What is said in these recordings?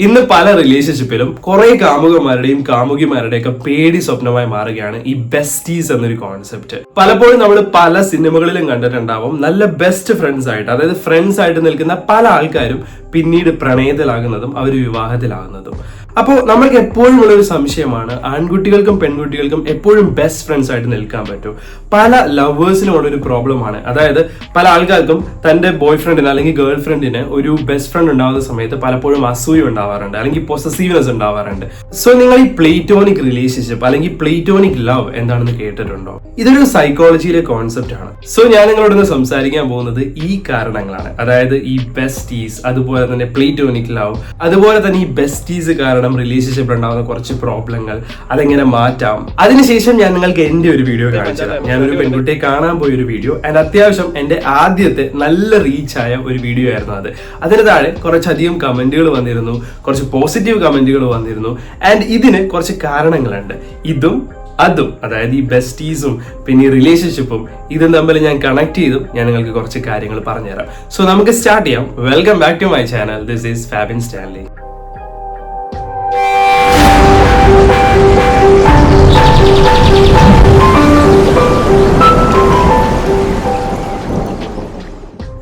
ഇന്ന് പല റിലേഷൻഷിപ്പിലും കുറെ കാമുകന്മാരുടെയും കാമുകിമാരുടെയൊക്കെ പേടി സ്വപ്നമായി മാറുകയാണ് ഈ ബെസ്റ്റീസ് എന്നൊരു കോൺസെപ്റ്റ് പലപ്പോഴും നമ്മൾ പല സിനിമകളിലും കണ്ടിട്ടുണ്ടാവും നല്ല ബെസ്റ്റ് ഫ്രണ്ട്സ് ആയിട്ട് അതായത് ഫ്രണ്ട്സ് ആയിട്ട് നിൽക്കുന്ന പല ആൾക്കാരും പിന്നീട് പ്രണയത്തിലാകുന്നതും അവർ വിവാഹത്തിലാകുന്നതും. അപ്പോൾ നമ്മൾക്ക് എപ്പോഴും ഉള്ള ഒരു സംശയമാണ് ആൺകുട്ടികൾക്കും പെൺകുട്ടികൾക്കും എപ്പോഴും ബെസ്റ്റ് ഫ്രണ്ട്സ് ആയിട്ട് നിൽക്കാൻ പറ്റും. പല ലവേഴ്സിനും ഉള്ള ഒരു പ്രോബ്ലമാണ് അതായത് പല ആൾക്കാർക്കും തന്റെ ബോയ് ഫ്രണ്ടിന് അല്ലെങ്കിൽ ഗേൾ ഫ്രണ്ടിന് ഒരു ബെസ്റ്റ് ഫ്രണ്ട് ഉണ്ടാകുന്ന സമയത്ത് പലപ്പോഴും അസൂയ ഉണ്ടാവാറുണ്ട് അല്ലെങ്കിൽ പൊസസീവ്നെസ് ഉണ്ടാവാറുണ്ട്. സോ നിങ്ങൾ ഈ പ്ലേറ്റോണിക് റിലേഷൻഷിപ്പ് അല്ലെങ്കിൽ പ്ലേറ്റോണിക് ലവ് എന്താണെന്ന് കേട്ടിട്ടുണ്ടോ? ഇതൊരു സൈക്കോളജിയിലെ കോൺസെപ്റ്റ് ആണ്. സോ ഞാൻ നിങ്ങളോട് ഇന്ന് സംസാരിക്കാൻ പോകുന്നത് ഈ കാരണങ്ങളാണ്. അതായത് ഈ ബെസ്റ്റീസ് അതുപോലെ തന്നെ പ്ലേറ്റോണിക് ലവ് അതുപോലെ തന്നെ ഈ ബെസ്റ്റീസ് കാരണം റിലേഷൻഷിപ്പിൽ ഉണ്ടാകുന്ന കുറച്ച് പ്രോബ്ലങ്ങൾ അതെങ്ങനെ മാറ്റാം? അതിനുശേഷം ഞാൻ നിങ്ങൾക്ക് എന്റെ ഒരു വീഡിയോ കാണിച്ചത് ഞാനൊരു പെൺകുട്ടിയെ കാണാൻ പോയ ഒരു വീഡിയോ ആൻഡ് അത്യാവശ്യം എന്റെ ആദ്യത്തെ നല്ല റീച്ച് ആയ ഒരു വീഡിയോ ആയിരുന്നു അത്. അതിന് താഴെ കുറച്ചധികം കമന്റുകൾ വന്നിരുന്നു കുറച്ച് പോസിറ്റീവ് കമന്റുകൾ വന്നിരുന്നു ആൻഡ് ഇതിന് കുറച്ച് കാരണങ്ങളുണ്ട്. ഇതും അതും അതായത് ഈ ബെസ്റ്റീസും പിന്നെ ഈ റിലേഷൻഷിപ്പും ഇതും തമ്മിൽ ഞാൻ കണക്ട് ചെയ്തും ഞാൻ നിങ്ങൾക്ക് കുറച്ച് കാര്യങ്ങൾ പറഞ്ഞുതരാം. സോ നമുക്ക് സ്റ്റാർട്ട് ചെയ്യാം. Welcome back to my channel this is Fabin Stanley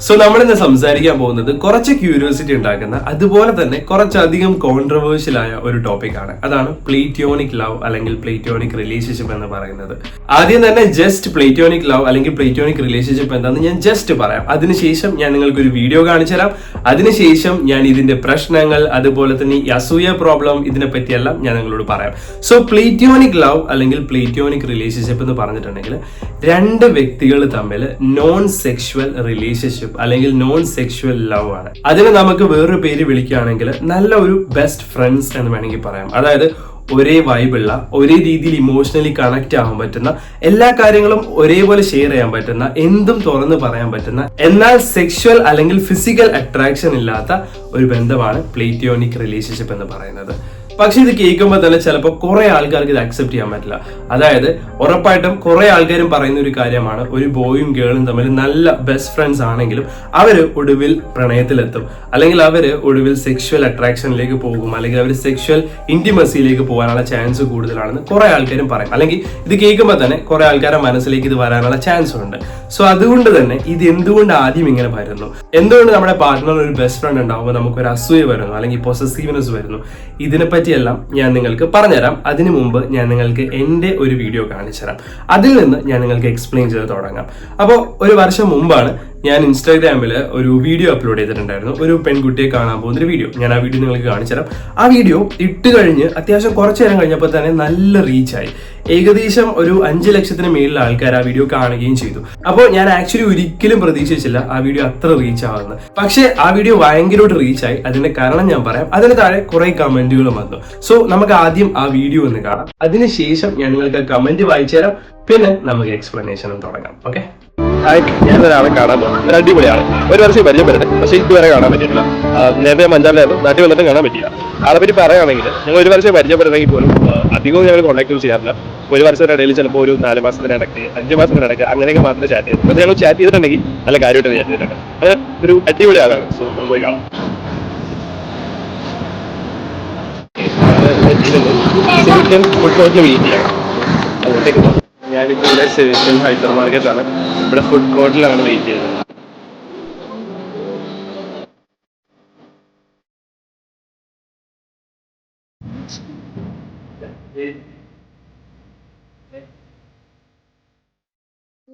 so നമ്മൾ ഇന്ന് സംസാരിക്കാൻ പോകുന്നത് കുറച്ച് ക്യൂരിയോസിറ്റി ഉണ്ടാക്കുന്ന അതുപോലെ തന്നെ കുറച്ചധികം കോൺട്രവേഴ്ഷ്യൽ ആയ ഒരു ടോപ്പിക് ആണ്. അതാണ് പ്ലേറ്റോണിക് ലവ് അല്ലെങ്കിൽ പ്ലേറ്റോണിക് റിലേഷൻഷിപ്പ് എന്ന് പറയുന്നത്. ആദ്യം തന്നെ ജസ്റ്റ് പ്ലേറ്റോണിക് ലവ് അല്ലെങ്കിൽ പ്ലേറ്റോണിക് റിലേഷൻഷിപ്പ് എന്താണെന്ന് ഞാൻ ജസ്റ്റ് പറയാം. അതിനുശേഷം ഞാൻ നിങ്ങൾക്ക് ഒരു വീഡിയോ കാണിച്ചു തരാം അതിനുശേഷം ഞാൻ ഇതിന്റെ പ്രശ്നങ്ങൾ അതുപോലെ തന്നെ ഈ അസൂയ പ്രോബ്ലം ഇതിനെ പറ്റിയെല്ലാം ഞാൻ നിങ്ങളോട് പറയാം. സോ പ്ലേറ്റോണിക് ലവ് അല്ലെങ്കിൽ പ്ലേറ്റോണിക് റിലേഷൻഷിപ്പ് എന്ന് പറഞ്ഞിട്ടുണ്ടെങ്കിൽ രണ്ട് വ്യക്തികൾ തമ്മിൽ നോൺ സെക്ഷുവൽ റിലേഷൻഷിപ്പ് അല്ലെങ്കിൽ നോൺ സെക്ഷുവൽ ലവ് ആണ്. അതിന് നമുക്ക് വേറൊരു പേര് വിളിക്കുകയാണെങ്കിൽ നല്ല ഒരു ബെസ്റ്റ് ഫ്രണ്ട്സ് എന്ന് വേണമെങ്കിൽ പറയാം. അതായത് ഒരേ വൈബുള്ള ഒരേ രീതിയിൽ ഇമോഷണലി കണക്ട് ആവാൻ പറ്റുന്ന എല്ലാ കാര്യങ്ങളും ഒരേപോലെ ഷെയർ ചെയ്യാൻ പറ്റുന്ന എന്തും തുറന്ന് പറയാൻ പറ്റുന്ന എന്നാൽ സെക്ഷുവൽ അല്ലെങ്കിൽ ഫിസിക്കൽ അട്രാക്ഷൻ ഇല്ലാത്ത ഒരു ബന്ധമാണ് പ്ലേറ്റോണിക് റിലേഷൻഷിപ്പ് എന്ന് പറയുന്നത്. പക്ഷെ ഇത് കേൾക്കുമ്പോൾ തന്നെ ചിലപ്പോൾ കുറെ ആൾക്കാർക്ക് ഇത് അക്സെപ്റ്റ് ചെയ്യാൻ പറ്റില്ല. അതായത് ഉറപ്പായിട്ടും കുറെ ആൾക്കാരും പറയുന്ന ഒരു കാര്യമാണ് ഒരു ബോയും ഗേളും തമ്മിൽ നല്ല ബെസ്റ്റ് ഫ്രണ്ട്സ് ആണെങ്കിലും അവർ ഒടുവിൽ പ്രണയത്തിലെത്തും. അല്ലെങ്കിൽ അവർ ഒടുവിൽ സെക്ഷുവൽ അട്രാക്ഷനിലേക്ക് പോകും അല്ലെങ്കിൽ അവർ സെക്ഷുവൽ ഇന്റിമസിയിലേക്ക് പോകാനുള്ള ചാൻസ് കൂടുതലാണെന്ന് കുറെ ആൾക്കാരും പറയും. അല്ലെങ്കിൽ ഇത് കേൾക്കുമ്പോൾ തന്നെ കുറെ ആൾക്കാരുടെ മനസ്സിലേക്ക് ഇത് വരാനുള്ള ചാൻസ് ഉണ്ട്. സോ അതുകൊണ്ട് തന്നെ ഇത് എന്തുകൊണ്ട് ആദ്യം ഇങ്ങനെ വരുന്നു? എന്തുകൊണ്ട് നമ്മുടെ പാർട്ട്ണർ ഒരു ബെസ്റ്റ് ഫ്രണ്ട് ഉണ്ടാകുമ്പോൾ നമുക്ക് ഒരു അസൂയ വരുന്നു? അല്ലെങ്കിൽ പൊസസീവ്നെസ് വരുന്നു? ഇതിനെപ്പറ്റിയെല്ലാം ഞാൻ നിങ്ങൾക്ക് പറഞ്ഞുതരാം. അതിനു മുമ്പ് ഞാൻ നിങ്ങൾക്ക് എന്റെ ഒരു വീഡിയോ കാണിച്ചു തരാം അതിൽ നിന്ന് ഞാൻ നിങ്ങൾക്ക് എക്സ്പ്ലെയിൻ ചെയ്ത് തുടങ്ങാം. അപ്പോൾ ഒരു വർഷം മുമ്പാണ് ഞാൻ ഇൻസ്റ്റാഗ്രാമിൽ ഒരു വീഡിയോ അപ്ലോഡ് ചെയ്തിട്ടുണ്ടായിരുന്നു. ഒരു പെൺകുട്ടിയെ കാണാൻ പോകുന്ന ഒരു വീഡിയോ ഞാൻ ആ വീഡിയോ നിങ്ങൾക്ക് കാണിച്ചു തരാം ആ വീഡിയോ ഇട്ട് കഴിഞ്ഞ് അത്യാവശ്യം കുറച്ച് നേരം കഴിഞ്ഞപ്പോൾ തന്നെ നല്ല റീച്ചായി ഏകദേശം ഒരു അഞ്ച് ലക്ഷത്തിന് മേളിൽ ആൾക്കാർ ആ വീഡിയോ കാണുകയും ചെയ്തു. അപ്പോൾ ഞാൻ ആക്ച്വലി ഒരിക്കലും പ്രതീക്ഷിച്ചില്ല ആ വീഡിയോ അത്ര റീച്ച് ആവുന്നത് പക്ഷേ ആ വീഡിയോ ഭയങ്കരമായിട്ട് റീച്ചായി അതിന്റെ കാരണം ഞാൻ പറയാം. അതിന് താഴെ കുറെ കമന്റുകളും വന്നു. സോ നമുക്ക് ആദ്യം ആ വീഡിയോ ഒന്ന് കാണാം. അതിനുശേഷം ഞാൻ നിങ്ങൾക്ക് കമന്റ് വായിച്ചു തരാം പിന്നെ നമുക്ക് എക്സ്പ്ലനേഷനും തുടങ്ങാം. ഓക്കെ ഞാൻ ഒരാളെ കാണാൻ പോകുന്നത് ഒരു അടിപൊളിയാണ് ഒരു വർഷം പരിചയപ്പെടട്ടെ. പക്ഷേ ഇതുവരെ കാണാൻ പറ്റിയിട്ടില്ല. നേരത്തെ പഞ്ചാബിലായിരുന്നു നാട്ടിൽ വന്നിട്ട് കാണാൻ പറ്റില്ല ആളെ പറ്റി പറയുകയാണെങ്കിൽ ഞങ്ങൾ ഒരു വർഷം പരിചയപ്പെടണമെങ്കിൽ പോലും അധികവും ഞങ്ങൾ കോൺടാക്ട് ചെയ്യാറില്ല. ഒരു വർഷത്തിന്റെ ഇടയിൽ ചിലപ്പോൾ ഒരു നാല് മാസത്തിന് ഇടയ്ക്ക് അഞ്ച് മാസത്തിന് ഇടയ്ക്ക് അങ്ങനെയൊക്കെ മാത്രമേ ചാറ്റ് ചെയ്തു പക്ഷേ ഞങ്ങൾ ചാറ്റ് ചെയ്തിട്ടുണ്ടെങ്കിൽ നല്ല കാര്യമായിട്ട് ചാറ്റ് ചെയ്തിട്ടുണ്ട്. അത് ഒരു അടിപൊളി ആളാണ്. സോ പോയി കാണാം. അങ്ങോട്ടേക്ക് പോകാം ഞാനിപ്പോൾ ഇവിടെ സെവിഷ്യൻ ഹൈപ്പർ മാർക്കറ്റാണ് ഇവിടെ ഫുഡ് കോർട്ടിലാണ് വെയിറ്റ് ചെയ്യുന്നത്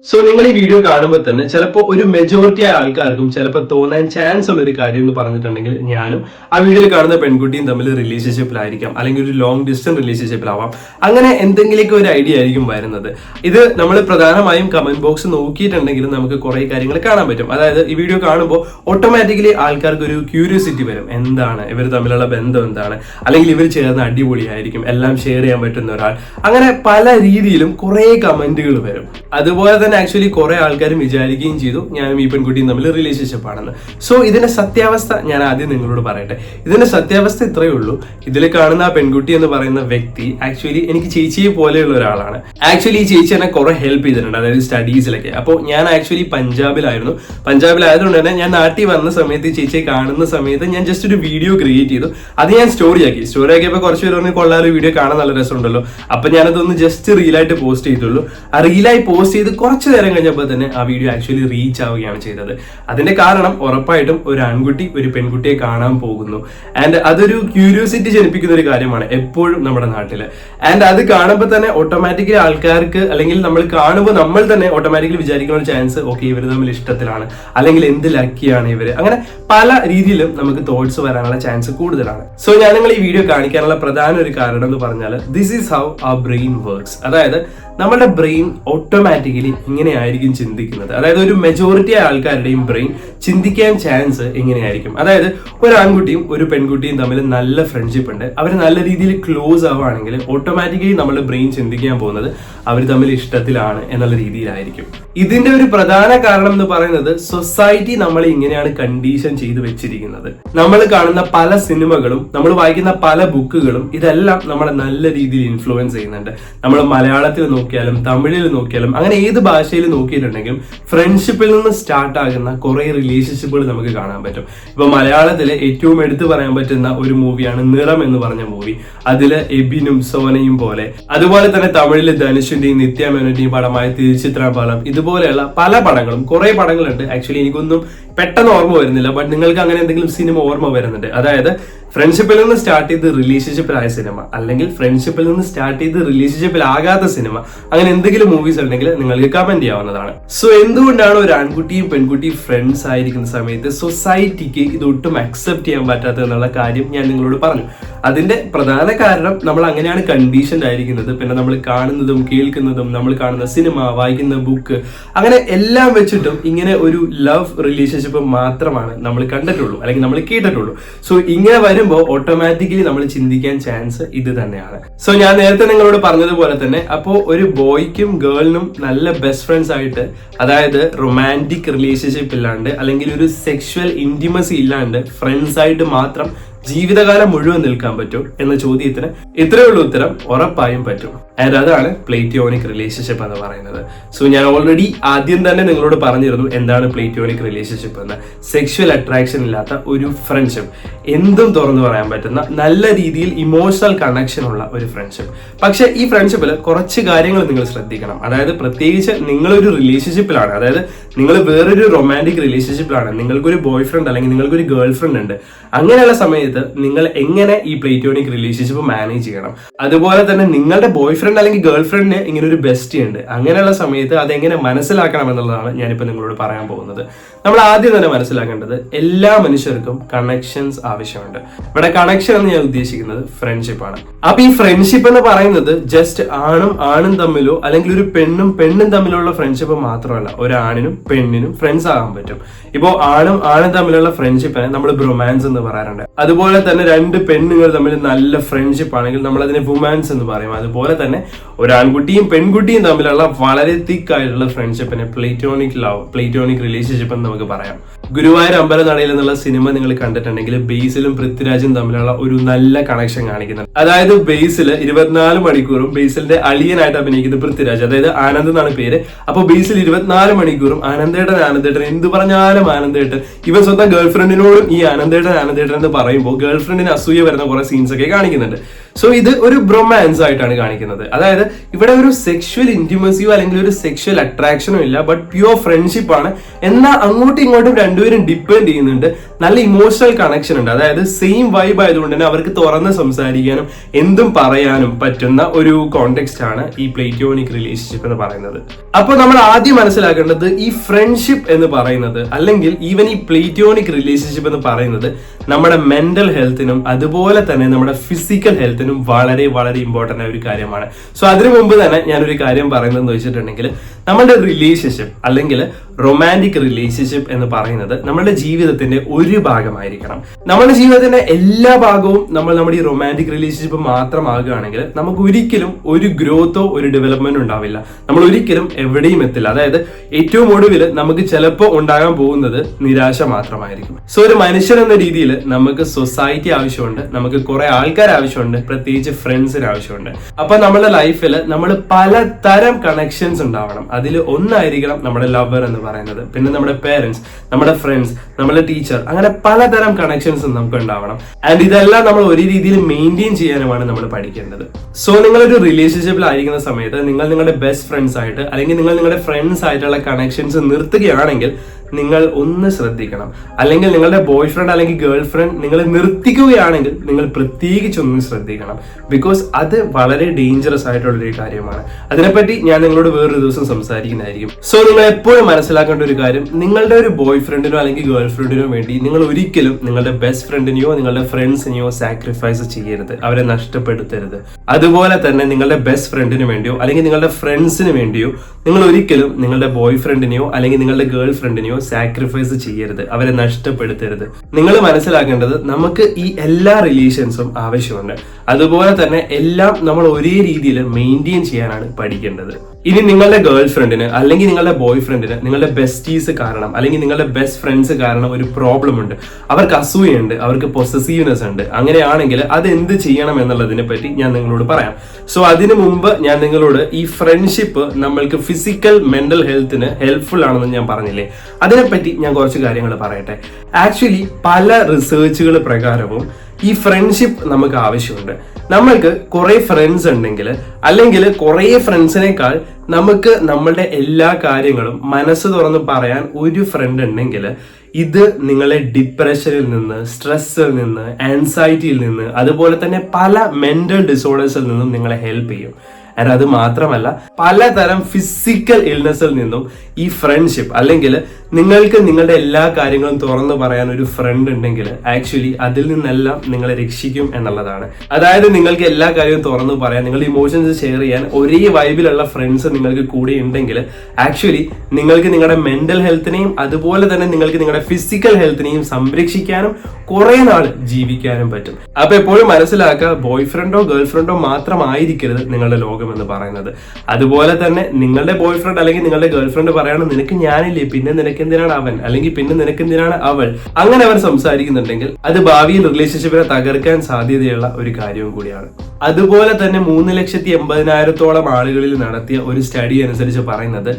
സോ നിങ്ങൾ ഈ വീഡിയോ കാണുമ്പോൾ തന്നെ ചിലപ്പോൾ ഒരു മെജോറിറ്റി ആയ ആൾക്കാർക്കും ചിലപ്പോൾ തോന്നാൻ ചാൻസ് ഉള്ള ഒരു കാര്യം എന്ന് പറഞ്ഞിട്ടുണ്ടെങ്കിൽ ഞാനും ആ വീഡിയോയിൽ കാണുന്ന പെൺകുട്ടിയും തമ്മിൽ റിലേഷൻഷിപ്പിലായിരിക്കാം അല്ലെങ്കിൽ ഒരു ലോങ് ഡിസ്റ്റൻസ് റിലേഷൻഷിപ്പിലാവാം അങ്ങനെ എന്തെങ്കിലുമൊക്കെ ഒരു ഐഡിയ ആയിരിക്കും വരുന്നത്. ഇത് നമ്മൾ പ്രധാനമായും കമന്റ് ബോക്സ് നോക്കിയിട്ടുണ്ടെങ്കിലും നമുക്ക് കുറേ കാര്യങ്ങൾ കാണാൻ പറ്റും. അതായത് ഈ വീഡിയോ കാണുമ്പോൾ ഓട്ടോമാറ്റിക്കലി ആൾക്കാർക്ക് ഒരു ക്യൂരിയോസിറ്റി വരും. എന്താണ്? ഇവർ തമ്മിലുള്ള ബന്ധം എന്താണ്? അല്ലെങ്കിൽ ഇവർ ചേർന്ന് അടിപൊളിയായിരിക്കും. എല്ലാം ഷെയർ ചെയ്യാൻ പറ്റുന്ന ഒരാൾ. അങ്ങനെ പല രീതിയിലും കുറേ കമന്റുകൾ വരും. അതുപോലെ തന്നെ ആക്ച്വലി കുറെ ആൾക്കാരും വിചാരിക്കുകയും ചെയ്തു. ഞാനും ഈ പെൺകുട്ടിയും തമ്മിൽ റിലേഷൻഷിപ്പ് ആണെന്ന്. സോ ഇതിന്റെ സത്യാവസ്ഥ ഞാൻ ആദ്യം നിങ്ങളോട് പറയട്ടെ. ഇതിന്റെ സത്യാവസ്ഥ ഇത്രയേ ഉള്ളൂ. ഇതിൽ കാണുന്ന ആ പെൺകുട്ടി എന്ന് പറയുന്ന വ്യക്തി ആക്ച്വലി എനിക്ക് ചേച്ചിയെ പോലെയുള്ള ഒരാളാണ്. ആക്ച്വലി ഈ ചേച്ചി എന്നെ കുറെ ഹെൽപ്പ് ചെയ്തിട്ടുണ്ട്. അതായത് സ്റ്റഡീസിലൊക്കെ അപ്പോൾ ഞാൻ ആക്ച്വലി പഞ്ചാബിലായിരുന്നു. പഞ്ചാബിലായതുകൊണ്ട് തന്നെ ഞാൻ നാട്ടിൽ വന്ന സമയത്ത് ചേച്ചിയെ കാണുന്ന സമയത്ത് ഞാൻ ജസ്റ്റ് ഒരു വീഡിയോ ക്രിയേറ്റ് ചെയ്തു. അത് ഞാൻ സ്റ്റോറി ആക്കി. സ്റ്റോറി ആക്കിയപ്പോൾ കുറച്ച് പേര് പറഞ്ഞു കൊള്ളാലോ വീഡിയോ കാണാൻ നല്ല രസമുണ്ടല്ലോ. അപ്പൊ ഞാനതൊന്ന് ജസ്റ്റ് റീലായിട്ട് പോസ്റ്റ് ചെയ്തുള്ളൂ. ആ റീലായി പോസ്റ്റ് ചെയ്ത് കുറച്ച് നേരം കഴിഞ്ഞപ്പോൾ തന്നെ ആ വീഡിയോ ആക്ച്വലി റീച്ച് ആവുകയാണ് ചെയ്തത്. അതിന്റെ കാരണം ഉറപ്പായിട്ടും ഒരു ആൺകുട്ടി ഒരു പെൺകുട്ടിയെ കാണാൻ പോകുന്നു. ആൻഡ് അതൊരു ക്യൂരിയോസിറ്റി ജനിപ്പിക്കുന്ന ഒരു കാര്യമാണ് എപ്പോഴും നമ്മുടെ നാട്ടിൽ ആൻഡ് അത് കാണുമ്പോൾ തന്നെ ഓട്ടോമാറ്റിക്കലി ആൾക്കാർക്ക് അല്ലെങ്കിൽ നമ്മൾ കാണുമ്പോൾ നമ്മൾ തന്നെ ഓട്ടോമാറ്റിക്കലി വിചാരിക്കുന്ന ഒരു ചാൻസ് ഓക്കെ ഇവർ തമ്മിൽ ഇഷ്ടത്തിലാണ്. അല്ലെങ്കിൽ എന്ത് ലക്കിയാണ് ഇവർ അങ്ങനെ പല രീതിയിലും നമുക്ക് തോട്ട്സ് വരാനുള്ള ചാൻസ് കൂടുതലാണ്. സോ ഞാൻ നിങ്ങൾ ഈ വീഡിയോ കാണിക്കാനുള്ള പ്രധാന ഒരു കാരണം എന്ന് പറഞ്ഞാൽ this is how uh brain works അതായത് നമ്മുടെ ബ്രെയിൻ ഓട്ടോമാറ്റിക്കലി ഇങ്ങനെയായിരിക്കും ചിന്തിക്കുന്നത്. അതായത് ഒരു മെജോറിറ്റി ആൾക്കാരുടെയും ബ്രെയിൻ ചിന്തിക്കാൻ ചാൻസ് എങ്ങനെയായിരിക്കും അതായത് ഒരു ആൺകുട്ടിയും ഒരു പെൺകുട്ടിയും തമ്മിൽ നല്ല ഫ്രണ്ട്ഷിപ്പ് ഉണ്ട്. അവർ നല്ല രീതിയിൽ ക്ലോസ് ആവുകയാണെങ്കിൽ ഓട്ടോമാറ്റിക്കലി നമ്മുടെ ബ്രെയിൻ ചിന്തിക്കാൻ പോകുന്നത് അവർ തമ്മിൽ ഇഷ്ടത്തിലാണ് എന്നുള്ള രീതിയിലായിരിക്കും. ഇതിന്റെ ഒരു പ്രധാന കാരണം എന്ന് പറയുന്നത് സൊസൈറ്റി നമ്മളെ ഇങ്ങനെയാണ് കണ്ടീഷൻ ചെയ്ത് വെച്ചിരിക്കുന്നത്. നമ്മൾ കാണുന്ന പല സിനിമകളും നമ്മൾ വായിക്കുന്ന പല ബുക്കുകളും ഇതെല്ലാം നമ്മളെ നല്ല രീതിയിൽ ഇൻഫ്ലുവൻസ് ചെയ്യുന്നുണ്ട്. നമ്മൾ മലയാളത്തിൽ നോക്കിയാലും തമിഴിൽ നോക്കിയാലും അങ്ങനെ ഏത് ഭാഷയിൽ നോക്കിയിട്ടുണ്ടെങ്കിലും ഫ്രണ്ട്ഷിപ്പിൽ നിന്ന് സ്റ്റാർട്ട് ആകുന്ന കുറെ റിലേഷൻഷിപ്പുകൾ നമുക്ക് കാണാൻ പറ്റും. ഇപ്പൊ മലയാളത്തിലെ ഏറ്റവും എടുത്തു പറയാൻ പറ്റുന്ന ഒരു മൂവിയാണ് നിറം എന്ന് പറഞ്ഞ മൂവി. അതിൽ എബിനും സോനയും പോലെ. അതുപോലെ തന്നെ തമിഴിൽ ധനുഷിന്റെയും നിത്യ മേനോന്റെയും പടമായ തിരുച്ചിത്രപാലം ഇതുപോലെയുള്ള പല പടങ്ങളും കുറെ പടങ്ങളുണ്ട്. ആക്ച്വലി എനിക്കൊന്നും പെട്ടെന്ന് ഓർമ്മ വരുന്നില്ല ബട്ട് നിങ്ങൾക്ക് അങ്ങനെ എന്തെങ്കിലും സിനിമ ഓർമ്മ വരുന്നുണ്ട്. അതായത് ഫ്രണ്ട്ഷിപ്പിൽ നിന്ന് സ്റ്റാർട്ട് ചെയ്ത് റിലേഷൻഷിപ്പിലായ സിനിമ അല്ലെങ്കിൽ ഫ്രണ്ട്ഷിപ്പിൽ നിന്ന് സ്റ്റാർട്ട് ചെയ്ത് റിലേഷൻഷിപ്പിൽ ആകാത്ത സിനിമ അങ്ങനെ എന്തെങ്കിലും മൂവീസ് ഉണ്ടെങ്കിൽ നിങ്ങൾക്ക് കമന്റ് ചെയ്യാവുന്നതാണ്. സോ എന്തുകൊണ്ടാണ് ഒരു ആൺകുട്ടിയും പെൺകുട്ടിയും ഫ്രണ്ട്സ് ആയിരിക്കുന്ന സമയത്ത് സൊസൈറ്റിക്ക് ഇത് ഒട്ടും അക്സെപ്റ്റ് ചെയ്യാൻ പറ്റാത്തത് എന്നുള്ള കാര്യം ഞാൻ നിങ്ങളോട് പറഞ്ഞു. അതിന്റെ പ്രധാന കാരണം നമ്മൾ അങ്ങനെയാണ് കണ്ടീഷൻ ആയിരിക്കുന്നത്. പിന്നെ നമ്മൾ കാണുന്നതും കേൾക്കുന്നതും നമ്മൾ കാണുന്ന സിനിമ വായിക്കുന്ന ബുക്ക് അങ്ങനെ എല്ലാം വെച്ചിട്ടും ഇങ്ങനെ ഒരു ലവ് റിലേഷൻഷിപ്പ് മാത്രമാണ് നമ്മൾ കണ്ടിട്ടുള്ളൂ അല്ലെങ്കിൽ നമ്മൾ കേട്ടിട്ടുള്ളൂ. സോ ഇങ്ങനെ വരുമ്പോൾ ഓട്ടോമാറ്റിക്കലി നമ്മൾ ചിന്തിക്കാൻ ചാൻസ് ഇത് തന്നെയാണ്. സോ ഞാൻ നേരത്തെ നിങ്ങളോട് പറഞ്ഞതുപോലെ തന്നെ അപ്പോൾ ഒരു ബോയ്ക്കും ഗേളിനും നല്ല ബെസ്റ്റ് ഫ്രണ്ട്സ് ആയിട്ട് അതായത് റൊമാന്റിക് റിലേഷൻഷിപ്പ് ഇല്ലാണ്ട് അല്ലെങ്കിൽ ഒരു സെക്ഷൽ ഇന്റിമസി ഇല്ലാണ്ട് ഫ്രണ്ട്സ് ആയിട്ട് മാത്രം ജീവിതകാലം മുഴുവൻ നിൽക്കാൻ പറ്റും എന്ന ചോദ്യത്തിന് ഇത്രയുള്ള ഉത്തരം. ഉറപ്പായും പറ്റും. ആൻഡ് അതാണ് പ്ലേറ്റോണിക് റിലേഷൻഷിപ്പ് എന്ന് പറയുന്നത്. സോ ഞാൻ ഓൾറെഡി ആദ്യം തന്നെ നിങ്ങളോട് പറഞ്ഞിരുന്നു എന്താണ് പ്ലേറ്റോണിക് റിലേഷൻഷിപ്പ് എന്ന്. സെക്ഷൽ അട്രാക്ഷൻ ഇല്ലാത്ത ഒരു ഫ്രണ്ട്ഷിപ്പ് എന്തും തുറന്നു പറയാൻ പറ്റുന്ന നല്ല രീതിയിൽ ഇമോഷണൽ കണക്ഷൻ ഉള്ള ഒരു ഫ്രണ്ട്ഷിപ്പ് പക്ഷെ ഈ ഫ്രണ്ട്ഷിപ്പിൽ കുറച്ച് കാര്യങ്ങൾ നിങ്ങൾ ശ്രദ്ധിക്കണം. അതായത് പ്രത്യേകിച്ച് നിങ്ങളൊരു റിലേഷൻഷിപ്പിലാണ് അതായത് നിങ്ങൾ വേറൊരു റൊമാന്റിക് റിലേഷൻഷിപ്പിലാണ് നിങ്ങൾക്കൊരു ബോയ് ഫ്രണ്ട് അല്ലെങ്കിൽ നിങ്ങൾക്കൊരു ഗേൾ ഫ്രണ്ട് ഉണ്ട്. അങ്ങനെയുള്ള സമയത്ത് നിങ്ങൾ എങ്ങനെ ഈ പ്ലേറ്റോണിക് റിലേഷൻഷിപ്പ് മാനേജ് ചെയ്യണം? അതുപോലെ തന്നെ നിങ്ങളുടെ ബോയ് ഫ്രണ്ട് അല്ലെങ്കിൽ ഗേൾ ഫ്രണ്ടിന് ഇങ്ങനെ ഒരു ബെസ്റ്റി ഉണ്ട്. അങ്ങനെയുള്ള സമയത്ത് അതെങ്ങനെ മനസ്സിലാക്കണം എന്നുള്ളതാണ് ഞാനിപ്പോൾ നിങ്ങളോട് പറയാൻ പോകുന്നത്. നമ്മൾ ആദ്യം തന്നെ മനസ്സിലാക്കേണ്ടത് എല്ലാ മനുഷ്യർക്കും കണക്ഷൻസ് ആവശ്യമുണ്ട്. ഇവിടെ കണക്ഷൻ എന്ന് ഞാൻ ഉദ്ദേശിക്കുന്നത് ഫ്രണ്ട്ഷിപ്പാണ് അപ്പൊ ഈ ഫ്രണ്ട്ഷിപ്പ് എന്ന് പറയുന്നത് ജസ്റ്റ് ആണും ആണും തമ്മിലോ അല്ലെങ്കിൽ ഒരു പെണ്ണും പെണ്ണും തമ്മിലുള്ള ഫ്രണ്ട്ഷിപ്പ് മാത്രമല്ല ഒരു ആണിനും പെണ്ണിനും ഫ്രണ്ട്സ് ആകാൻ പറ്റും. ഇപ്പോൾ ആണും ആണും തമ്മിലുള്ള ഫ്രണ്ട്ഷിപ്പിനെ നമ്മൾ ബ്രൊമാൻസ് എന്ന് പറയാറുണ്ട്. അതുപോലെ തന്നെ രണ്ട് പെണ്ണുങ്ങൾ തമ്മിൽ നല്ല ഫ്രണ്ട്ഷിപ്പ് ആണെങ്കിൽ നമ്മൾ അതിനെ വുമാൻസ് എന്ന് പറയും. അതുപോലെ തന്നെ ഒരു ആൺകുട്ടിയും പെൺകുട്ടിയും തമ്മിലുള്ള വളരെ തിക്ക് ആയിട്ടുള്ള ഫ്രണ്ട്ഷിപ്പിനെ പ്ലേറ്റോണിക് ലവ് പ്ലേറ്റോണിക് റിലേഷൻഷിപ്പ് എന്ന് നമുക്ക് പറയാം. ഗുരുവായൂർ അമ്പലനടയിൽ എന്നുള്ള സിനിമ നിങ്ങൾ കണ്ടിട്ടുണ്ടെങ്കിൽ ബേസിലും പൃഥ്വിരാജും തമ്മിലുള്ള ഒരു നല്ല കണക്ഷൻ കാണിക്കുന്നുണ്ട്. അതായത് ബേസിൽ ഇരുപത്തിനാല് മണിക്കൂറും ബേസിലിന്റെ അളിയനായിട്ട് അഭിനയിക്കുന്നത് പൃഥ്വിരാജ് അതായത് ആനന്ദ് എന്നാണ് പേര്. അപ്പോൾ ബേസിൽ ഇരുപത്തിനാല് മണിക്കൂറും ആനന്ദേട്ടൻ ആനന്ദേട്ടൻ എന്ത് പറഞ്ഞാലും ആനന്ദേട്ടൻ. ഇവൻ സ്വന്തം ഗേൾഫ്രണ്ടിനോടും ഈ ആനന്ദേട്ടൻ ആനന്ദേട്ടൻ എന്ന് പറയുമ്പോൾ ഗേൾഫ്രണ്ടിന് അസൂയ വരുന്ന കുറെ സീൻസ് ഒക്കെ കാണിക്കുന്നുണ്ട്. സോ ഇത് ഒരു ബ്രൊമാൻസ് ആയിട്ടാണ് കാണിക്കുന്നത്. അതായത് ഇവിടെ ഒരു സെക്ഷൽ ഇന്റിമസിയോ അല്ലെങ്കിൽ ഒരു സെക്ഷൽ അട്രാക്ഷനോ ഇല്ല ബട്ട് പ്യുവർ ഫ്രണ്ട്ഷിപ്പ് ആണ്. എന്നാൽ അങ്ങോട്ടും ഇങ്ങോട്ടും രണ്ടുപേരും ഡിപ്പെൻഡ് ചെയ്യുന്നുണ്ട്. നല്ല ഇമോഷണൽ കണക്ഷൻ ഉണ്ട്. അതായത് സെയിം വൈബ് ആയതുകൊണ്ട് തന്നെ അവർക്ക് തുറന്ന് സംസാരിക്കാനും എന്തും പറയാനും പറ്റുന്ന ഒരു കോണ്ടെക്സ്റ്റ് ആണ് ഈ പ്ലേറ്റോണിക് റിലേഷൻഷിപ്പ് എന്ന് പറയുന്നത്. അപ്പോൾ നമ്മൾ ആദ്യം മനസ്സിലാക്കേണ്ടത് ഈ ഫ്രണ്ട്ഷിപ്പ് എന്ന് പറയുന്നത് അല്ലെങ്കിൽ ഈവൻ ഈ പ്ലേറ്റോണിക് റിലേഷൻഷിപ്പ് എന്ന് പറയുന്നത് നമ്മുടെ മെന്റൽ ഹെൽത്തിനും അതുപോലെ തന്നെ നമ്മുടെ ഫിസിക്കൽ ഹെൽത്തിനും വളരെ വളരെ ഇമ്പോർട്ടന്റ് ആയ ഒരു കാര്യമാണ്. സോ അതിനു മുമ്പ് തന്നെ ഞാനൊരു കാര്യം പറയുന്നതെന്ന് വെച്ചിട്ടുണ്ടെങ്കിൽ നമ്മളുടെ റിലേഷൻഷിപ്പ് അല്ലെങ്കിൽ റൊമാന്റിക് റിലേഷൻഷിപ്പ് എന്ന് പറയുന്നത് നമ്മളുടെ ജീവിതത്തിന്റെ ഒരു ഭാഗമായിരിക്കണം. നമ്മുടെ ജീവിതത്തിന്റെ എല്ലാ ഭാഗവും നമ്മൾ നമ്മുടെ ഈ റൊമാന്റിക് റിലേഷൻഷിപ്പ് മാത്രമാകുകയാണെങ്കിൽ നമുക്ക് ഒരിക്കലും ഒരു ഗ്രോത്തോ ഒരു ഡെവലപ്മെന്റ് ഉണ്ടാവില്ല. നമ്മൾ ഒരിക്കലും എവിടെയും എത്തില്ല. അതായത് ഏറ്റവും ഒടുവിൽ നമുക്ക് ചിലപ്പോൾ ഉണ്ടാകാൻ പോകുന്നത് നിരാശ മാത്രമായിരിക്കും. സോ ഒരു മനുഷ്യൻ എന്ന രീതിയിൽ നമുക്ക് സൊസൈറ്റി ആവശ്യമുണ്ട്. നമുക്ക് കുറെ ആൾക്കാർ ആവശ്യമുണ്ട്. പ്രത്യേകിച്ച് ഫ്രണ്ട്സിന് ആവശ്യമുണ്ട്. അപ്പൊ നമ്മുടെ ലൈഫിൽ നമ്മൾ പലതരം കണക്ഷൻസ് ഉണ്ടാവണം. അതിൽ ഒന്നായിരിക്കണം നമ്മുടെ ലവർ എന്ന് പറയുന്നത്. പിന്നെ നമ്മുടെ പേരൻസ് നമ്മുടെ ഫ്രണ്ട്സ് നമ്മുടെ ടീച്ചർ അങ്ങനെ പലതരം കണക്ഷൻസ് നമുക്ക് ഉണ്ടാവണം. ആൻഡ് ഇതെല്ലാം നമ്മൾ ഒരു രീതിയിൽ മെയിന്റെയിൻ ചെയ്യാനുമാണ് നമ്മൾ പഠിക്കേണ്ടത്. സോ നിങ്ങളൊരു റിലേഷൻഷിപ്പിലായിരിക്കുന്ന സമയത്ത് നിങ്ങൾ നിങ്ങളുടെ ബെസ്റ്റ് ഫ്രണ്ട്സ് ആയിട്ട് അല്ലെങ്കിൽ നിങ്ങൾ നിങ്ങളുടെ ഫ്രണ്ട്സ് ആയിട്ടുള്ള കണക്ഷൻസ് നിർത്തുകയാണെങ്കിൽ നിങ്ങൾ ഒന്ന് ശ്രദ്ധിക്കണം. അല്ലെങ്കിൽ നിങ്ങളുടെ ബോയ് ഫ്രണ്ട് അല്ലെങ്കിൽ ഗേൾ ഫ്രണ്ട് നിങ്ങൾ നിർത്തിക്കുകയാണെങ്കിൽ നിങ്ങൾ പ്രത്യേകിച്ച് ഒന്ന് ശ്രദ്ധിക്കണം. ബിക്കോസ് അത് വളരെ ഡേഞ്ചറസ് ആയിട്ടുള്ള ഒരു കാര്യമാണ്. അതിനെപ്പറ്റി ഞാൻ നിങ്ങളോട് വേറൊരു ദിവസം സംസാരിക്കുന്നതായിരിക്കും. സോ നിങ്ങൾ എപ്പോഴും മനസ്സിലാക്കേണ്ട ഒരു കാര്യം നിങ്ങളുടെ ഒരു ബോയ് ഫ്രണ്ടിനോ അല്ലെങ്കിൽ ഗേൾ ഫ്രണ്ടിനോ വേണ്ടി നിങ്ങൾ ഒരിക്കലും നിങ്ങളുടെ ബെസ്റ്റ് ഫ്രണ്ടിനെയോ നിങ്ങളുടെ ഫ്രണ്ട്സിനെയോ സാക്രിഫൈസ് ചെയ്യരുത്. അവരെ നഷ്ടപ്പെടുത്തരുത്. അതുപോലെ തന്നെ നിങ്ങളുടെ ബെസ്റ്റ് ഫ്രണ്ടിന് വേണ്ടിയോ അല്ലെങ്കിൽ നിങ്ങളുടെ ഫ്രണ്ട്സിന് വേണ്ടിയോ നിങ്ങൾ ഒരിക്കലും നിങ്ങളുടെ ബോയ് ഫ്രണ്ടിനെയോ അല്ലെങ്കിൽ നിങ്ങളുടെ ഗേൾ ഫ്രണ്ടിനെയോ സാക്രിഫൈസ് ചെയ്യരുത്. അവരെ നഷ്ടപ്പെടുത്തരുത്. നിങ്ങൾ മനസ്സിലാക്കേണ്ടത് നമുക്ക് ഈ എല്ലാ റിലേഷൻസും ആവശ്യമുണ്ട്. അതുപോലെ തന്നെ എല്ലാം നമ്മൾ ഒരേ രീതിയിൽ മെയിന്റെയിൻ ചെയ്യാനാണ് പഠിക്കേണ്ടത്. ഇനി നിങ്ങളുടെ ഗേൾ ഫ്രണ്ടിന് അല്ലെങ്കിൽ നിങ്ങളുടെ ബോയ് ഫ്രണ്ടിന് നിങ്ങളുടെ ബെസ്റ്റീസ് കാരണം അല്ലെങ്കിൽ നിങ്ങളുടെ ബെസ്റ്റ് ഫ്രണ്ട്സ് കാരണം ഒരു പ്രോബ്ലം ഉണ്ട്. അവർക്ക് അസൂയുണ്ട് അവർക്ക് പൊസസീവ്നെസ് ഉണ്ട്. അങ്ങനെയാണെങ്കിൽ അത് എന്ത് ചെയ്യണം എന്നുള്ളതിനെ പറ്റി ഞാൻ നിങ്ങളോട് പറയാം. സോ അതിനു മുമ്പ് ഞാൻ നിങ്ങളോട് ഈ ഫ്രണ്ട്ഷിപ്പ് നമ്മൾക്ക് ഫിസിക്കൽ മെന്റൽ ഹെൽത്തിന് ഹെൽപ്ഫുൾ ആണെന്ന് ഞാൻ പറഞ്ഞില്ലേ? അതിനെപ്പറ്റി ഞാൻ കുറച്ച് കാര്യങ്ങൾ പറയട്ടെ. ആക്ച്വലി പല റിസർച്ചുകൾ പ്രകാരവും ഈ ഫ്രണ്ട്ഷിപ്പ് നമുക്ക് ആവശ്യമുണ്ട്. നമ്മൾക്ക് കുറെ ഫ്രണ്ട്സ് ഉണ്ടെങ്കിൽ അല്ലെങ്കിൽ കുറെ ഫ്രണ്ട്സിനേക്കാൾ നമുക്ക് നമ്മളുടെ എല്ലാ കാര്യങ്ങളും മനസ്സ് തുറന്ന് പറയാൻ ഒരു ഫ്രണ്ട് ഉണ്ടെങ്കിൽ ഇത് നിങ്ങളെ ഡിപ്രഷനിൽ നിന്ന് സ്ട്രെസ്സിൽ നിന്ന് ആൻസൈറ്റിയിൽ നിന്ന് അതുപോലെ തന്നെ പല മെന്റൽ ഡിസോർഡേഴ്സിൽ നിന്നും നിങ്ങളെ ഹെൽപ്പ് ചെയ്യും. അത് മാത്രമല്ല പലതരം ഫിസിക്കൽ ഇൽനെസ്സിൽ നിന്നും ഈ ഫ്രണ്ട്ഷിപ്പ് അല്ലെങ്കിൽ നിങ്ങൾക്ക് നിങ്ങളുടെ എല്ലാ കാര്യങ്ങളും തുറന്നു പറയാൻ ഒരു ഫ്രണ്ട് ഉണ്ടെങ്കിൽ ആക്ച്വലി അതിൽ നിന്നെല്ലാം നിങ്ങളെ രക്ഷിക്കും എന്നുള്ളതാണ്. അതായത് നിങ്ങൾക്ക് എല്ലാ കാര്യവും തുറന്നു പറയാൻ നിങ്ങളുടെ ഇമോഷൻസ് ഷെയർ ചെയ്യാൻ ഒരേ വൈബിലുള്ള ഫ്രണ്ട്സ് നിങ്ങൾക്ക് കൂടെ ഉണ്ടെങ്കിൽ ആക്ച്വലി നിങ്ങൾക്ക് നിങ്ങളുടെ മെന്റൽ ഹെൽത്തിനെയും അതുപോലെ തന്നെ നിങ്ങൾക്ക് നിങ്ങളുടെ ഫിസിക്കൽ ഹെൽത്തിനെയും സംരക്ഷിക്കാനും കുറെ നാൾ ജീവിക്കാനും പറ്റും. അപ്പൊ എപ്പോഴും മനസ്സിലാക്കുക ബോയ് ഫ്രണ്ടോ ഗേൾ ഫ്രണ്ടോ മാത്രമായിരിക്കരുത് നിങ്ങളുടെ ലോകം എന്ന് പറയുന്നത്. അതുപോലെ തന്നെ നിങ്ങളുടെ ബോയ് ഫ്രണ്ട് അല്ലെങ്കിൽ നിങ്ങളുടെ ഗേൾ ഫ്രണ്ട് പറയണം നിനക്ക് ഞാനില്ലേ പിന്നെ നിനക്ക് എന്തിനാണ് അവൻ? അല്ലെങ്കിൽ പിന്നെ നിനക്ക് എന്തിനാണ് അവൾ? അങ്ങനെ അവർ സംസാരിക്കുന്നുണ്ടെങ്കിൽ അത് ഭാവിയിൽ റിലേഷൻഷിപ്പിനെ തകർക്കാൻ സാധ്യതയുള്ള ഒരു കാര്യവും കൂടിയാണ്. അതുപോലെ തന്നെ മൂന്ന് ലക്ഷത്തി എൺപതിനായിരത്തോളം ആളുകളിൽ നടത്തിയ ഒരു സ്റ്റഡി അനുസരിച്ച് പറയുന്നത്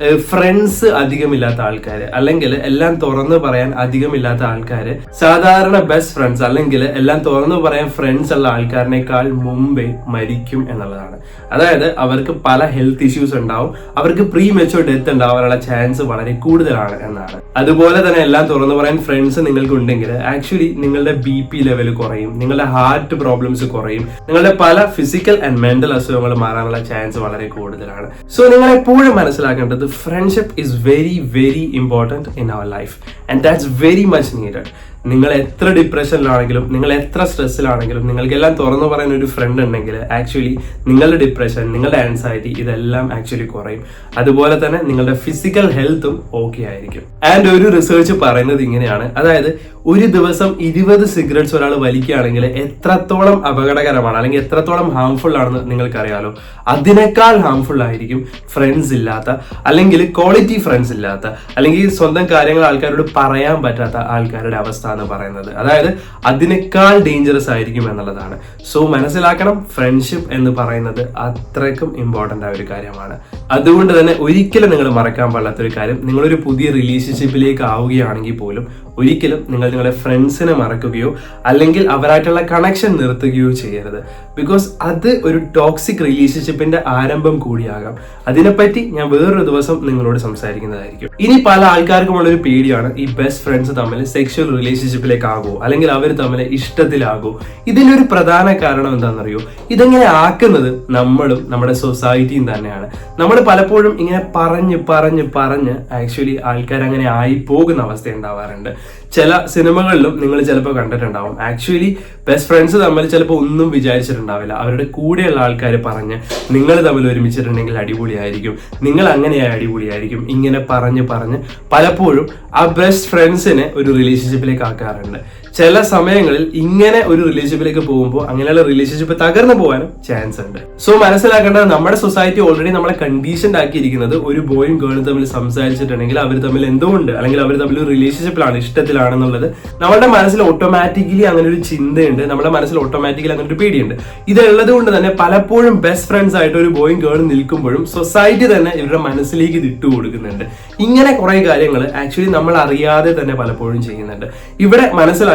ഫ്രണ്ട്സ് അധികമില്ലാത്ത ആൾക്കാർ അല്ലെങ്കിൽ എല്ലാം തുറന്നു പറയാൻ അധികമില്ലാത്ത ആൾക്കാർ സാധാരണ ബെസ്റ്റ് ഫ്രണ്ട്സ് അല്ലെങ്കിൽ എല്ലാം തുറന്നു പറയാൻ ഫ്രണ്ട്സ് ഉള്ള ആൾക്കാരിനേക്കാൾ മുമ്പേ മരിക്കും എന്നുള്ളതാണ്. അതായത് അവർക്ക് പല ഹെൽത്ത് ഇഷ്യൂസ് ഉണ്ടാവും അവർക്ക് പ്രീ മെച്ചോർ ഡെത്ത് ഉണ്ടാവാനുള്ള ചാൻസ് വളരെ കൂടുതലാണ് എന്നാണ്. അതുപോലെ തന്നെ എല്ലാം തുറന്നു പറയാൻ ഫ്രണ്ട്സ് നിങ്ങൾക്ക് ഉണ്ടെങ്കിൽ ആക്ച്വലി നിങ്ങളുടെ ബി പി ലെവൽ കുറയും നിങ്ങളുടെ ഹാർട്ട് പ്രോബ്ലംസ് കുറയും നിങ്ങളുടെ പല ഫിസിക്കൽ ആൻഡ് മെന്റൽ അസുഖങ്ങൾ മാറാനുള്ള ചാൻസ് വളരെ കൂടുതലാണ്. സോ നിങ്ങൾ എപ്പോഴും മനസ്സിലാക്കേണ്ടത് friendship is very very important in our life. And that's very much needed. നിങ്ങൾ എത്ര ഡിപ്രഷനിലാണെങ്കിലും നിങ്ങൾ എത്ര സ്ട്രെസ്സിലാണെങ്കിലും നിങ്ങൾക്കെല്ലാം തുറന്നു പറയുന്ന ഒരു ഫ്രണ്ട് ഉണ്ടെങ്കിൽ ആക്ച്വലി നിങ്ങളുടെ ഡിപ്രഷൻ നിങ്ങളുടെ ആൻസൈറ്റി ഇതെല്ലാം ആക്ച്വലി കുറയും. അതുപോലെ തന്നെ നിങ്ങളുടെ ഫിസിക്കൽ ഹെൽത്തും ഓക്കെ ആയിരിക്കും. ആൻഡ് ഒരു റിസർച്ച് പറയുന്നത് ഇങ്ങനെയാണ്. അതായത് ഒരു ദിവസം ഇരുപത് സിഗരറ്റ്സ് ഒരാൾ വലിക്കുകയാണെങ്കിൽ എത്രത്തോളം അപകടകരമാണ് അല്ലെങ്കിൽ എത്രത്തോളം ഹാംഫുൾ ആണെന്ന് നിങ്ങൾക്കറിയാലോ. അതിനേക്കാൾ ഹാംഫുൾ ആയിരിക്കും ഫ്രണ്ട്സ് ഇല്ലാത്ത അല്ലെങ്കിൽ ക്വാളിറ്റി ഫ്രണ്ട്സ് ഇല്ലാത്ത അല്ലെങ്കിൽ സ്വന്തം കാര്യങ്ങൾ ആൾക്കാരോട് പറയാൻ പറ്റാത്ത ആൾക്കാരുടെ അവസ്ഥ. എന്ന് പറയുന്നത്. അതായത് അതിനേക്കാൾ ഡേഞ്ചറസ് ആയിരിക്കും എന്നുള്ളതാണ്. സോ മനസ്സിലാക്കണം ഫ്രണ്ട്ഷിപ്പ് എന്ന് പറയുന്നത് അത്രയ്ക്കും ഇമ്പോർട്ടന്റ് ആയ ഒരു കാര്യമാണ്. അതുകൊണ്ട് തന്നെ ഒരിക്കലും നിങ്ങൾ മറക്കാൻ പാടില്ലാത്ത ഒരു കാര്യം നിങ്ങളൊരു പുതിയ റിലേഷൻഷിപ്പിലേക്ക് ആവുകയാണെങ്കിൽ പോലും ഒരിക്കലും നിങ്ങൾ നിങ്ങളുടെ ഫ്രണ്ട്സിനെ മറക്കുകയോ അല്ലെങ്കിൽ അവരായിട്ടുള്ള കണക്ഷൻ നിർത്തുകയോ ചെയ്യരുത്. ബിക്കോസ് അത് ഒരു ടോക്സിക് റിലേഷൻഷിപ്പിന്റെ ആരംഭം കൂടിയാകാം. അതിനെപ്പറ്റി ഞാൻ വേറൊരു ദിവസം നിങ്ങളോട് സംസാരിക്കുന്നതായിരിക്കും. ഇനി പല ആൾക്കാർക്കുമുള്ള ഒരു പേടിയാണ് ഈ ബെസ്റ്റ് ഫ്രണ്ട്സ് തമ്മിൽ സെക്ഷൽ റിലേഷൻഷിപ്പിലേക്ക് ആകുമോ അല്ലെങ്കിൽ അവർ തമ്മിൽ ഇഷ്ടത്തിലാകുമോ ഇതിനൊരു പ്രധാന കാരണം എന്താണെന്നറിയോ? ഇതെങ്ങനെ ആക്കുന്നത് നമ്മളും നമ്മുടെ സൊസൈറ്റിയും തന്നെയാണ്. നമ്മൾ പലപ്പോഴും ഇങ്ങനെ പറഞ്ഞ് പറഞ്ഞ് പറഞ്ഞ് ആക്ച്വലി ആൾക്കാർ അങ്ങനെ ആയി പോകുന്ന അവസ്ഥ ഉണ്ടാവാറുണ്ട്. ചില സിനിമകളിലും നിങ്ങൾ ചിലപ്പോൾ കണ്ടിട്ടുണ്ടാവും. ആക്ച്വലി ബെസ്റ്റ് ഫ്രണ്ട്സ് തമ്മിൽ ചിലപ്പോൾ ഒന്നും വിചാരിച്ചിട്ടുണ്ടാവില്ല. അവരുടെ കൂടെയുള്ള ആൾക്കാർ പറഞ്ഞ് നിങ്ങൾ തമ്മിൽ ഒരുമിച്ചിട്ടുണ്ടെങ്കിൽ അടിപൊളിയായിരിക്കും. നിങ്ങൾ അങ്ങനെയായി അടിപൊളിയായിരിക്കും. ഇങ്ങനെ പറഞ്ഞ് പറഞ്ഞ് പലപ്പോഴും ആ ബെസ്റ്റ് ഫ്രണ്ട്സിനെ ഒരു റിലേഷൻഷിപ്പിലേക്ക് ആക്കാറുണ്ട്. ചില സമയങ്ങളിൽ ഇങ്ങനെ ഒരു റിലേഷൻഷിപ്പിലേക്ക് പോകുമ്പോൾ അങ്ങനെയുള്ള റിലേഷൻഷിപ്പ് തകർന്നു പോകാനും ചാൻസ് ഉണ്ട്. സോ മനസ്സിലാക്കേണ്ടത് നമ്മുടെ സൊസൈറ്റി ഓൾറെഡി നമ്മളെ കണ്ടീഷൻഡ് ആക്കിയിരിക്കുന്നത് ഒരു ബോയും ഗേളും തമ്മിൽ സംസാരിച്ചിട്ടുണ്ടെങ്കിൽ അവർ തമ്മിൽ എന്തുകൊണ്ട് അല്ലെങ്കിൽ അവർ തമ്മിൽ ഒരു റിലേഷൻഷിപ്പിലാണ് ഇഷ്ടത്തിലാണെന്നുള്ളത് നമ്മുടെ മനസ്സിൽ ഓട്ടോമാറ്റിക്കലി അങ്ങനെ ഒരു ചിന്തയുണ്ട് നമ്മുടെ മനസ്സിൽ ഓട്ടോമാറ്റിക്കലി അങ്ങനെ ഒരു പേടിയുണ്ട്. ഇതുള്ളത് കൊണ്ട് തന്നെ പലപ്പോഴും ബെസ്റ്റ് ഫ്രണ്ട്സ് ആയിട്ട് ഒരു ബോയും ഗേളും നിൽക്കുമ്പോഴും സൊസൈറ്റി തന്നെ ഇവരുടെ മനസ്സിലേക്ക് ഇത് ഇട്ട് കൊടുക്കുന്നുണ്ട്. ഇങ്ങനെ കുറെ കാര്യങ്ങൾ ആക്ച്വലി നമ്മൾ അറിയാതെ തന്നെ പലപ്പോഴും ചെയ്യുന്നുണ്ട്. ഇവിടെ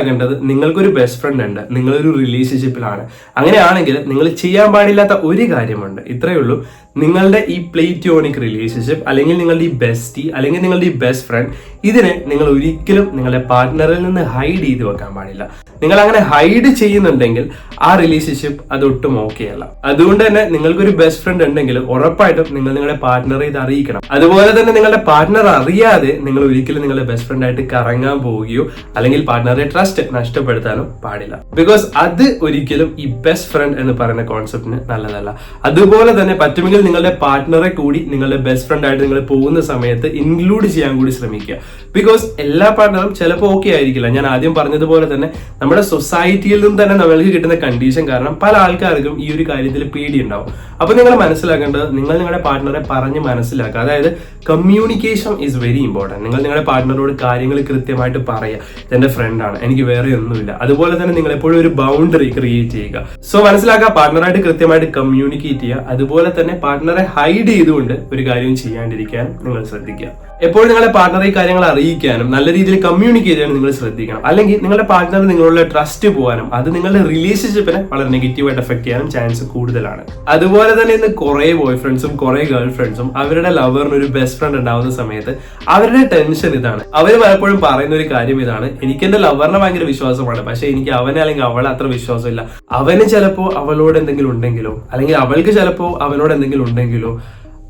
മനസ്സിലാക്കേണ്ടത് നിങ്ങൾക്കൊരു ബെസ്റ്റ് ഫ്രണ്ട് ഉണ്ട് നിങ്ങളൊരു റിലേഷൻഷിപ്പിലാണ് അങ്ങനെയാണെങ്കിൽ നിങ്ങൾ ചെയ്യാൻ പാടില്ലാത്ത ഒരു കാര്യമുണ്ട്. ഇത്രയേ ഉള്ളൂ. നിങ്ങളുടെ ഈ പ്ലേറ്റോണിക് റിലേഷൻഷിപ്പ് അല്ലെങ്കിൽ നിങ്ങളുടെ ഈ ബെസ്റ്റി അല്ലെങ്കിൽ നിങ്ങളുടെ ഈ ബെസ്റ്റ് ഫ്രണ്ട് ഇതിനെ നിങ്ങൾ ഒരിക്കലും നിങ്ങളുടെ പാർട്ട്ണറിൽ നിന്ന് ഹൈഡ് ചെയ്ത് വെക്കാൻ പാടില്ല. നിങ്ങൾ അങ്ങനെ ഹൈഡ് ചെയ്യുന്നുണ്ടെങ്കിൽ ആ റിലേഷൻഷിപ്പ് അതൊട്ടും ഓക്കെ അല്ല. അതുകൊണ്ട് തന്നെ നിങ്ങൾക്കൊരു ബെസ്റ്റ് ഫ്രണ്ട് ഉണ്ടെങ്കിൽ ഉറപ്പായിട്ടും നിങ്ങൾ നിങ്ങളുടെ പാർട്ട്ണറെ ഇത് അറിയിക്കണം. അതുപോലെ തന്നെ നിങ്ങളുടെ പാർട്ട്ണർ അറിയാതെ നിങ്ങൾ ഒരിക്കലും നിങ്ങളുടെ ബെസ്റ്റ് ഫ്രണ്ട് ആയിട്ട് കറങ്ങാൻ പോവുകയോ അല്ലെങ്കിൽ പാർട്ട്ണറെ ട്രസ്റ്റ് നഷ്ടപ്പെടുത്താനോ പാടില്ല. ബിക്കോസ് അത് ഒരിക്കലും ഈ ബെസ്റ്റ് ഫ്രണ്ട് എന്ന് പറയുന്ന കോൺസെപ്റ്റിന് നല്ലതല്ല. അതുപോലെ തന്നെ പറ്റുമെങ്കിൽ നിങ്ങളുടെ പാർട്ട്ണറെ കൂടി നിങ്ങളുടെ ബെസ്റ്റ് ഫ്രണ്ട് ആയിട്ട് നിങ്ങൾ പോകുന്ന സമയത്ത് ഇൻക്ലൂഡ് ചെയ്യാൻ കൂടി ശ്രമിക്കുക. ബിക്കോസ് എല്ലാ പാർട്ട്ണറും ചിലപ്പോൾ ഓക്കെ ആയിരിക്കില്ല. ഞാൻ ആദ്യം പറഞ്ഞതുപോലെ തന്നെ നമ്മുടെ സൊസൈറ്റിയിൽ നിന്ന് തന്നെ നമ്മൾക്ക് കിട്ടുന്ന കണ്ടീഷൻ കാരണം പല ആൾക്കാർക്കും ഈ ഒരു കാര്യത്തിൽ പേടിയുണ്ടാവും. അപ്പൊ നിങ്ങൾ മനസ്സിലാക്കേണ്ടത് നിങ്ങൾ നിങ്ങളുടെ പാർട്ട്ണറെ പറഞ്ഞ് മനസ്സിലാക്കുക. അതായത് കമ്മ്യൂണിക്കേഷൻ ഈസ് വെരി ഇമ്പോർട്ടന്റ് നിങ്ങൾ നിങ്ങളുടെ പാർട്ട്ണറോട് കാര്യങ്ങൾ കൃത്യമായിട്ട് പറയുക. ഇതെന്റെ ഫ്രണ്ടാണ് എനിക്ക് വേറെ ഒന്നുമില്ല. അതുപോലെ തന്നെ നിങ്ങൾ എപ്പോഴും ഒരു ബൗണ്ടറി ക്രിയേറ്റ് ചെയ്യുക. സോ മനസ്സിലാക്കുക പാർട്ട്ണറായിട്ട് കൃത്യമായിട്ട് കമ്മ്യൂണിക്കേറ്റ് ചെയ്യുക. അതുപോലെ തന്നെ പാർട്ട്ണറെ ഹൈഡ് ചെയ്തുകൊണ്ട് ഒരു കാര്യം ചെയ്യാണ്ടിരിക്കാൻ നിങ്ങൾ ശ്രദ്ധിക്കുക. എപ്പോഴും നിങ്ങളുടെ പാർട്ട്ണറെ ഈ കാര്യങ്ങൾ അറിയിക്കാനും നല്ല രീതിയിൽ കമ്മ്യൂണിക്കേറ്റ് ചെയ്യാനും നിങ്ങൾ ശ്രദ്ധിക്കണം. അല്ലെങ്കിൽ നിങ്ങളുടെ പാർട്ട്ണർ നിങ്ങളുടെ ട്രസ്റ്റ് പോകാനും അത് നിങ്ങളുടെ റിലേഷൻഷിപ്പിനെ വളരെ നെഗറ്റീവായിട്ട് എഫക്ട് ചെയ്യാനും ചാൻസ് കൂടുതലാണ്. അതുപോലെ തന്നെ ഇന്ന് കുറെ ബോയ് ഫ്രണ്ട്സും കുറെ ഗേൾ ഫ്രണ്ട്സും അവരുടെ ലവറിന് ഒരു ബെസ്റ്റ് ഫ്രണ്ട് ഉണ്ടാവുന്ന സമയത്ത് അവരുടെ ടെൻഷൻ ഇതാണ്. അവർ പലപ്പോഴും പറയുന്ന ഒരു കാര്യം ഇതാണ് എനിക്ക് എന്റെ ലവറിനെ ഭയങ്കര വിശ്വാസമാണ് പക്ഷെ എനിക്ക് അവനെ അല്ലെങ്കിൽ അവളെ അത്ര വിശ്വാസമില്ല. അവന് ചിലപ്പോ അവളോട് എന്തെങ്കിലും ഉണ്ടെങ്കിലോ അല്ലെങ്കിൽ അവൾക്ക് ചിലപ്പോ അവനോട് എന്തെങ്കിലും ഉണ്ടെങ്കിലോ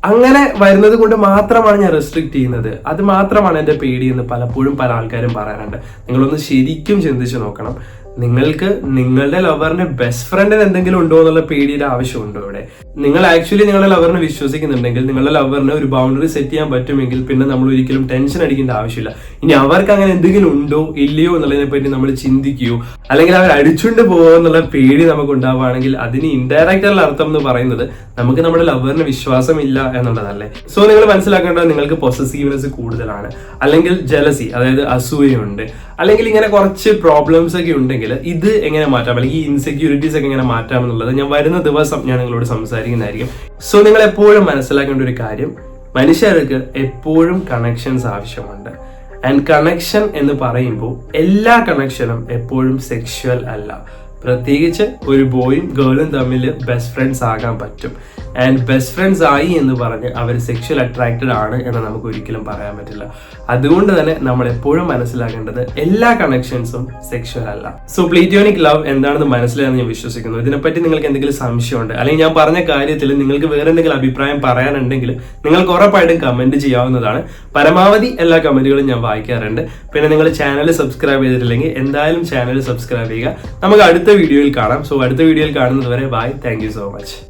അങ്ങനെ വരുന്നത് കൊണ്ട് മാത്രമാണ് ഞാൻ റെസ്ട്രിക്ട് ചെയ്യുന്നത്. അത് മാത്രമാണ് എന്റെ പേടി എന്ന് പലപ്പോഴും പല ആൾക്കാരും പറയാറുണ്ട്. നിങ്ങളൊന്ന് ശരിക്കും ചിന്തിച്ചു നോക്കണം. നിങ്ങൾക്ക് നിങ്ങളുടെ ലവറിന്റെ ബെസ്റ്റ് ഫ്രണ്ടിന് എന്തെങ്കിലും ഉണ്ടോ എന്നുള്ള പേടിയുടെ ആവശ്യമുണ്ടോ ഇവിടെ? നിങ്ങൾ ആക്ച്വലി നിങ്ങളുടെ ലവറിനെ വിശ്വസിക്കുന്നുണ്ടെങ്കിൽ നിങ്ങളുടെ ലവറിന് ഒരു ബൗണ്ടറി സെറ്റ് ചെയ്യാൻ പറ്റുമെങ്കിൽ പിന്നെ നമ്മൾ ഒരിക്കലും ടെൻഷൻ അടിക്കേണ്ട ആവശ്യമില്ല. ഇനി അവർക്ക് അങ്ങനെ എന്തെങ്കിലും ഉണ്ടോ ഇല്ലയോ എന്നുള്ളതിനെ പറ്റി നമ്മൾ ചിന്തിക്കുകയോ അല്ലെങ്കിൽ അവർ അടിച്ചുകൊണ്ട് പോകുമോ എന്നുള്ള പേടി നമുക്ക് ഉണ്ടാവുകയാണെങ്കിൽ അതിന് ഇൻഡയറക്റ്റ് ഉള്ള അർത്ഥം എന്ന് പറയുന്നത് നമുക്ക് നമ്മുടെ ലവറിന് വിശ്വാസമില്ല എന്നുള്ളതല്ലേ. സോ നിങ്ങൾ മനസ്സിലാക്കേണ്ടത് നിങ്ങൾക്ക് പൊസസീവ്നെസ് കൂടുതലാണ്. അല്ലെങ്കിൽ ജലസി അതായത് അസൂയുണ്ട് അല്ലെങ്കിൽ ഇങ്ങനെ കുറച്ച് പ്രോബ്ലംസ് ഒക്കെ ഉണ്ടെങ്കിൽ ഇത് എങ്ങനെ മാറ്റാം? അല്ലെങ്കിൽ ഈ ഇൻസെക്യൂരിറ്റീസ് ഒക്കെ എങ്ങനെ മാറ്റാം എന്നുള്ളത് ഞാൻ വരുന്ന ദിവസം ഞാൻ നിങ്ങളോട് സംസാരിക്കുന്നതായിരിക്കും. സോ നിങ്ങൾ എപ്പോഴും മനസ്സിലാക്കേണ്ട ഒരു കാര്യം മനുഷ്യർക്ക് എപ്പോഴും കണക്ഷൻസ് ആവശ്യമുണ്ട്. ആൻഡ് കണക്ഷൻ എന്ന് പറയുമ്പോൾ എല്ലാ കണക്ഷനും എപ്പോഴും സെക്ഷുവൽ അല്ല. പ്രത്യേകിച്ച് ഒരു ബോയും ഗേളും തമ്മിൽ ബെസ്റ്റ് ഫ്രണ്ട്സ് ആകാൻ പറ്റും. ആൻഡ് ബെസ്റ്റ് ഫ്രണ്ട്സ് ആയി എന്ന് പറഞ്ഞ് അവർ സെക്ഷൽ അട്രാക്റ്റഡ് ആണ് എന്ന് നമുക്ക് ഒരിക്കലും പറയാൻ പറ്റില്ല. അതുകൊണ്ട് തന്നെ നമ്മൾ എപ്പോഴും മനസ്സിലാക്കേണ്ടത് എല്ലാ കണക്ഷൻസും സെക്ഷൽ അല്ല. സോ പ്ലീറ്റോണിക് ലവ് എന്താണെന്ന് മനസ്സിലായെന്ന് ഞാൻ വിശ്വസിക്കുന്നു. ഇതിനെപ്പറ്റി നിങ്ങൾക്ക് എന്തെങ്കിലും സംശയമുണ്ട് അല്ലെങ്കിൽ ഞാൻ പറഞ്ഞ കാര്യത്തിൽ നിങ്ങൾക്ക് വേറെ എന്തെങ്കിലും അഭിപ്രായം പറയാനുണ്ടെങ്കിൽ നിങ്ങൾക്ക് ഉറപ്പായിട്ടും കമന്റ് ചെയ്യാവുന്നതാണ്. പരമാവധി എല്ലാ കമന്റുകളും ഞാൻ വായിക്കാറുണ്ട്. പിന്നെ നിങ്ങൾ ചാനൽ സബ്സ്ക്രൈബ് ചെയ്തിട്ടില്ലെങ്കിൽ എന്തായാലും ചാനൽ സബ്സ്ക്രൈബ് ചെയ്യുക. നമുക്ക് അടുത്ത വീഡിയോയിൽ കാണാം. സോ അടുത്ത വീഡിയോയിൽ കാണുന്നത് വരെ ബൈ താങ്ക് സോ മച്ച്